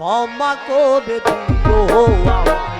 ক্ষমা করে দিও। আমার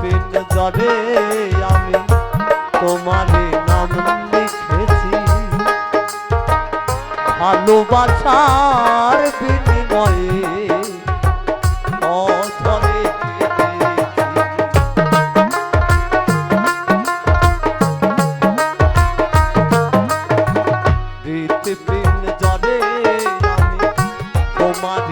পিন জরে আমি তোমারে নাম লিখেছি। ভালোবাসার বিনিময়ে পিন জরে আমি তোমারে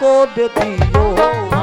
করে দিও